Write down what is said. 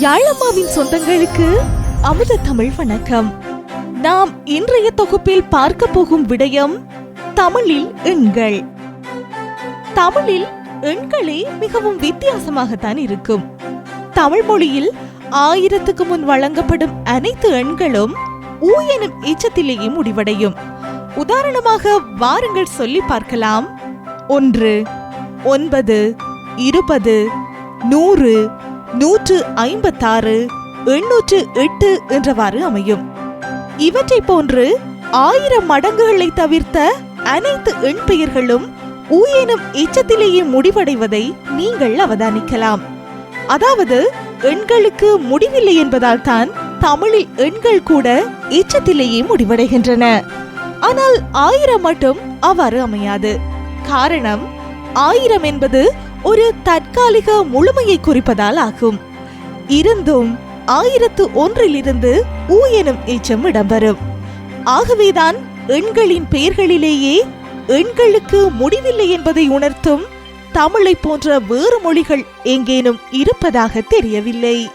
யாழம்மாவின் சொந்தங்களுக்கு அமுத தமிழ் வணக்கம். நாம் இன்றைய தொகுப்பில் பார்க்க போகும் விடயம் தமிழில் எண்கள். தமிழில் எண்களே மிகவும் வித்தியாசமாகத்தான் இருக்கும். தமிழ் மொழியில் ஆயிரத்துக்கு முன் வழங்கப்படும் அனைத்து எண்களும் ஊ எனும் எச்சத்திலேயே முடிவடையும். உதாரணமாக வாருங்கள் சொல்லி பார்க்கலாம். ஒன்று ஒன்பது இருபது நூறு நூற்று ஐம்பத்தாறு எண்ணூற்று எட்டு என்றவாறு அமையும். இவற்றை போன்று ஆயிரம் மடங்குகளை தவிர்த்த அனைத்து எண் பெயர்களும் ஊயேனும் எச்சத்திலேயே முடிவடைவதை நீங்கள் அவதானிக்கலாம். அதாவது எண்களுக்கு முடிவில்லை என்பதால் தான் தமிழில் எண்கள் கூட எச்சத்திலேயே முடிவடைகின்றன. ஆனால் ஆயிரம் மட்டும் அவ்வாறு அமையாது. காரணம் ஆயிரம் என்பது ஒரு தற்காலிக முழுமையை குறிப்பதால் ஆகும். இருந்தும் ஆயிரத்து ஒன்றிலிருந்து ஊ எனும் எச்சம் இடம்பெறும். ஆகவேதான் எண்களின் பெயர்களிலேயே எண்களுக்கு முடிவில்லை என்பதை உணர்த்தும் தமிழை போன்ற வேறு மொழிகள் எங்கேனும் இருப்பதாக தெரியவில்லை.